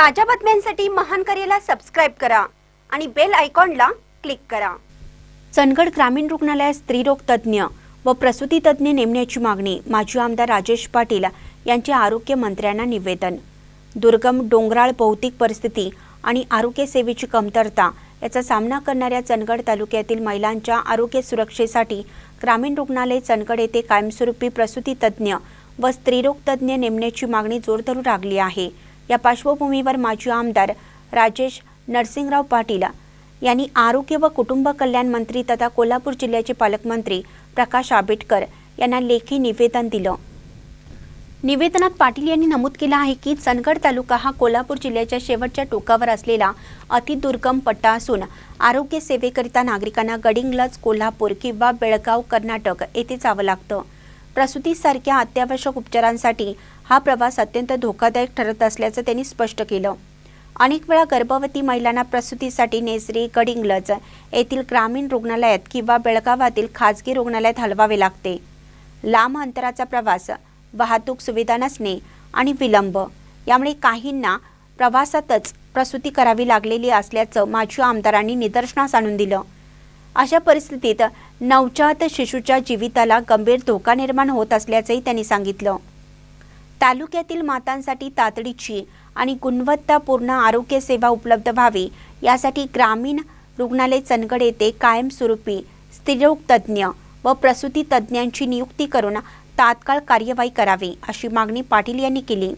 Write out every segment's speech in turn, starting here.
ताज्या बातम्यांसाठी महान करेला सबस्क्राईब करा आणि बेल आयकॉनला क्लिक करा. चंदगड ग्रामीण रुग्णालयात स्त्रीरोग तज्ज्ञ व प्रसूती तज्ज्ञ नेमण्याची मागणी माजी आमदार राजेश पाटील यांचे आरोग्य मंत्र्यांना निवेदन. दुर्गम डोंगराळ भौतिक परिस्थिती आणि आरोग्य सेवेची कमतरता याचा सामना करणाऱ्या चंदगड तालुक्यातील महिलांच्या आरोग्य सुरक्षेसाठी ग्रामीण रुग्णालय चंदगड येथे कायमस्वरूपी प्रसूती तज्ज्ञ व स्त्रीरोग तज्ज्ञ नेमण्याची मागणी जोर धरू लागली आहे. या पार्श्वभूमीवर माजी आमदार राजेश नरसिंगराव पाटील यांनी आरोग्य व कुटुंब कल्याण मंत्री तथा कोल्हापूर जिल्ह्याचे पालकमंत्री प्रकाश आंबेडकर यांना लेखी निवेदन दिलं. निवेदनात पाटील यांनी नमूद केलं आहे की चंदगड तालुका हा कोल्हापूर जिल्ह्याच्या शेवटच्या टोकावर असलेला अतिदुर्गम पट्टा असून आरोग्य सेवेकरिता नागरिकांना गडिंगलज कोल्हापूर किंवा बेळगाव कर्नाटक येथे जावं लागतं. प्रसूतीसारख्या अत्यावश्यक उपचारांसाठी हा प्रवास अत्यंत धोकादायक ठरत असल्याचं त्यांनी स्पष्ट केलं. अनेक वेळा गर्भवती महिलांना प्रसूतीसाठी नेसरी गडिंग्लज येथील ग्रामीण रुग्णालयात किंवा बेळगावातील खाजगी रुग्णालयात हलवावे लागते. लांब अंतराचा प्रवास वाहतूक सुविधा नसणे आणि विलंब यामुळे काहींना प्रवासातच प्रसूती करावी लागलेली असल्याचं माजी आमदारांनी निदर्शनास आणून दिलं. अशा परिस्थितीत नवजात शिशूच्या जीविताला गंभीर धोका निर्माण होत असल्याचंही त्यांनी सांगितलं. तालुक्यातील मातांसाठी तातडीची आणि गुणवत्तापूर्ण आरोग्य सेवा उपलब्ध व्हावी यासाठी ग्रामीण रुग्णालय चनगड येथे कायमस्वरूपी स्त्रीरोग तज्ज्ञ व प्रसूती तज्ज्ञांची नियुक्ती करून तात्काळ कार्यवाही करावी अशी मागणी पाटील यांनी केली.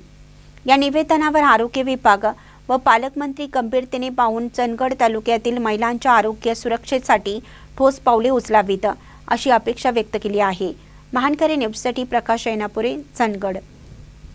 या निवेदनावर आरोग्य विभाग व पालकमंत्री गंभीरतेने पाहून चंदगड तालुक्यातील महिलांच्या आरोग्य सुरक्षेसाठी ठोस पावले उचलावीत अशी अपेक्षा व्यक्त केली आहे. महानकरे न्यूजसाठी प्रकाश ऐनापुरे चंदगड.